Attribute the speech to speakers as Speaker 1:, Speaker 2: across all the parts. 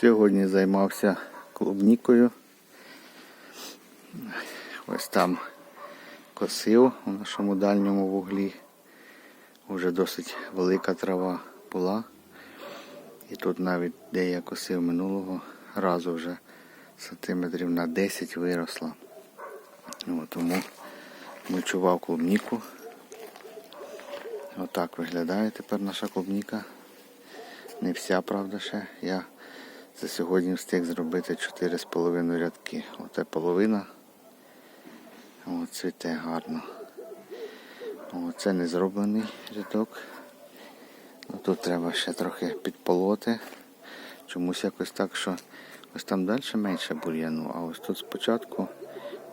Speaker 1: Сьогодні займався клубнікою. Ось там косив у нашому дальньому вуглі. Уже досить велика трава була. І тут навіть де я косив минулого разу вже сантиметрів на 10 виросла. От, тому мульчував клубніку. Отак виглядає тепер наша клубніка. Не вся, правда, ще. Я за сьогодні встиг зробити 4,5 рядки. Оце половина. О, цвіте гарно. Оце не зроблений рядок. Ну, тут треба ще трохи підполоти. Чомусь якось так, що ось там далі менше бур'яну, а ось тут спочатку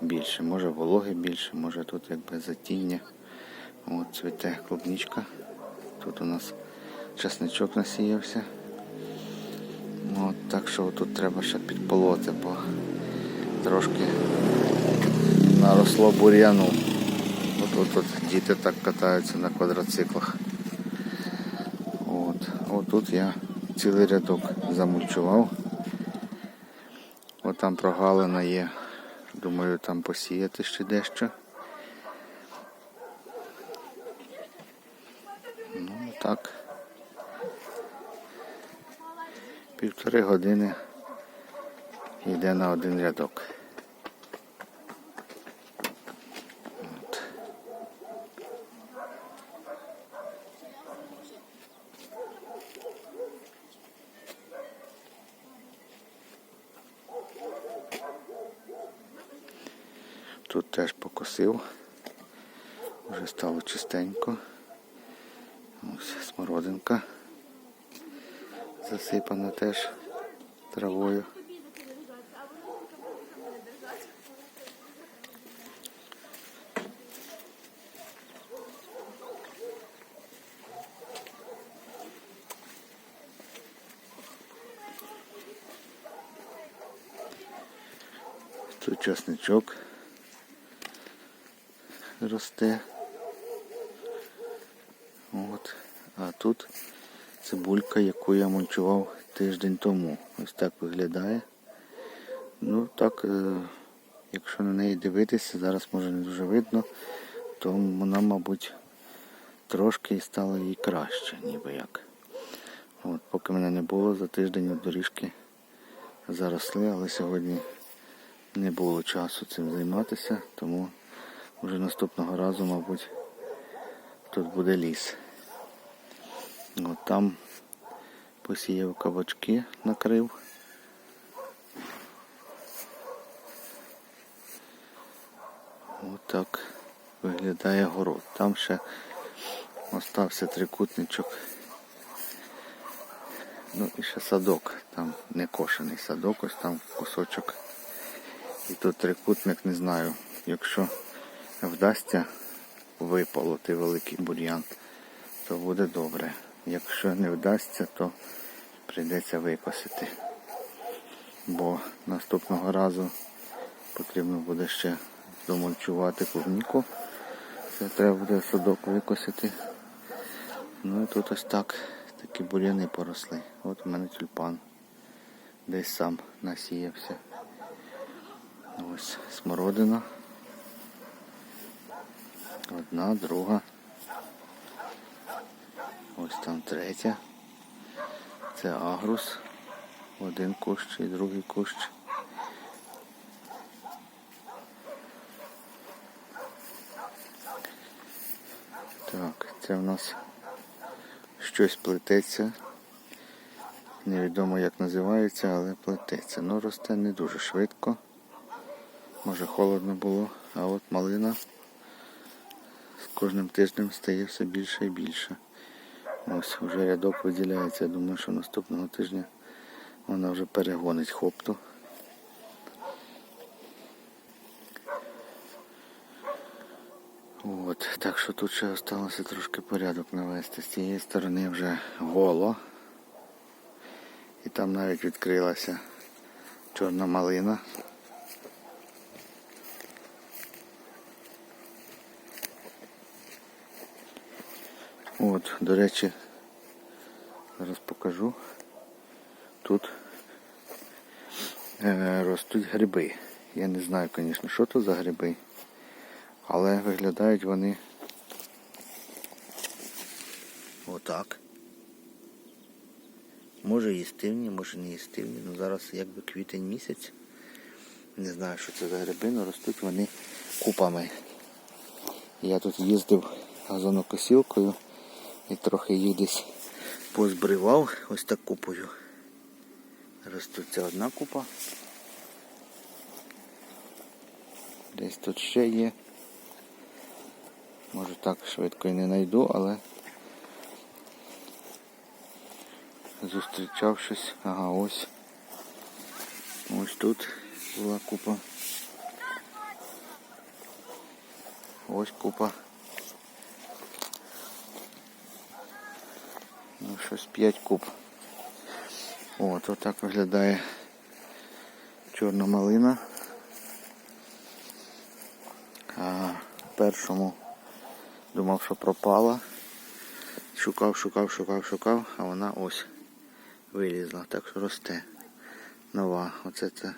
Speaker 1: більше. Може вологи більше, може тут якби затіння. От цвіте клубничка. Тут у нас чесничок насіявся. От, так що тут треба ще підполоти, бо трошки наросло бур'яну. От тут діти так катаються на квадроциклах. От. От тут я цілий рядок замульчував. От там прогалина є. Думаю, там посіяти ще дещо. Ну так. Півтори години йде на один рядок. От. Тут теж покосив. Вже стало чистенько. Ось смородинка засипана теж травою. Тут часничок росте. От. А тут цибулька, яку я мульчував тиждень тому. Ось так виглядає. Ну так, е, якщо на неї дивитися, зараз може не дуже видно, то вона, мабуть, трошки і стало їй краще, ніби як. От, поки мене не було, за тиждень доріжки заросли, але сьогодні не було часу цим займатися, тому вже наступного разу, мабуть, тут буде ліс. От там посіяв кабачки, накрив. Отак виглядає город. Там ще остався трикутничок. Ну і ще садок. Там не кошений садок, ось там кусочок. І тут трикутник, не знаю, якщо вдасться виполоти великий бур'ян, то буде добре. Якщо не вдасться, то прийдеться викосити. Бо наступного разу потрібно буде ще домульчувати клубніку. Це треба буде садок викосити. Ну і тут ось так такі бур'яни поросли. От у мене тюльпан. Десь сам насіявся. Ось смородина. Одна, друга. Ось там третя. Це агрус. Один кущ і другий кущ. Так, це в нас щось плететься. Невідомо як називається, але плететься. Ну росте не дуже швидко. Може холодно було, а от малина з кожним тижнем стає все більше і більше. Ось вже рядок виділяється. Я думаю, що наступного тижня вона вже перегонить хопту. От, так що тут ще залишилося трошки порядок навести. З цієї сторони вже голо. І там навіть відкрилася чорна малина. От, до речі, зараз покажу. Тут е, ростуть гриби. Я не знаю, звісно, що то за гриби, але виглядають вони отак. Може їстивні, може не їстивні. Ну зараз якби квітень місяць. Не знаю, що це за гриби, але ростуть вони купами. Я тут їздив газонокосілкою і трохи їх десь позбривав ось так купою. Це одна купа. Десь тут ще є. Може так швидко і не знайду, але зустрічав щось. Ага, ось. Ось тут була купа. Ось купа. Щось 5 куб. От, отак виглядає чорна малина. А першому думав, що пропала. Шукав, шукав, шукав, шукав, а вона ось вилізла, так що росте. Нова. Оце це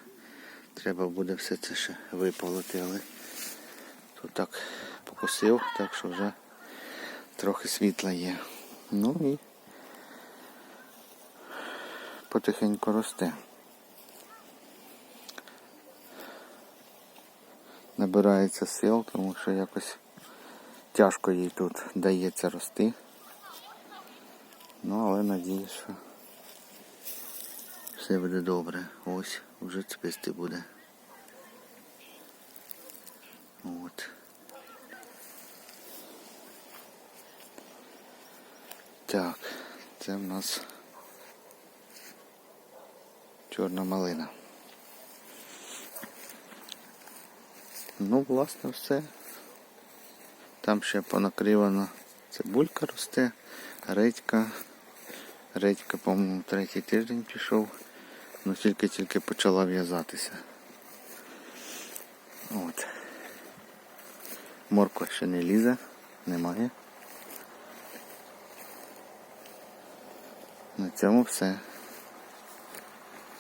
Speaker 1: треба буде все це ще виполоти, але тут так покосив, так що вже трохи світла є. Ну і потихеньку росте. Набирається сил, тому що якось тяжко їй тут дається рости. Ну, але надіюсь, що все буде добре. Ось, вже цвісти буде. От. Так, це в нас чорна малина. Ну, власне, все. Там ще понакривана цибулька росте, редька. Редька, по-моєму, третій тиждень пішов, ну тільки-тільки почала в'язатися. От. Морква ще не лізе, немає. На цьому все.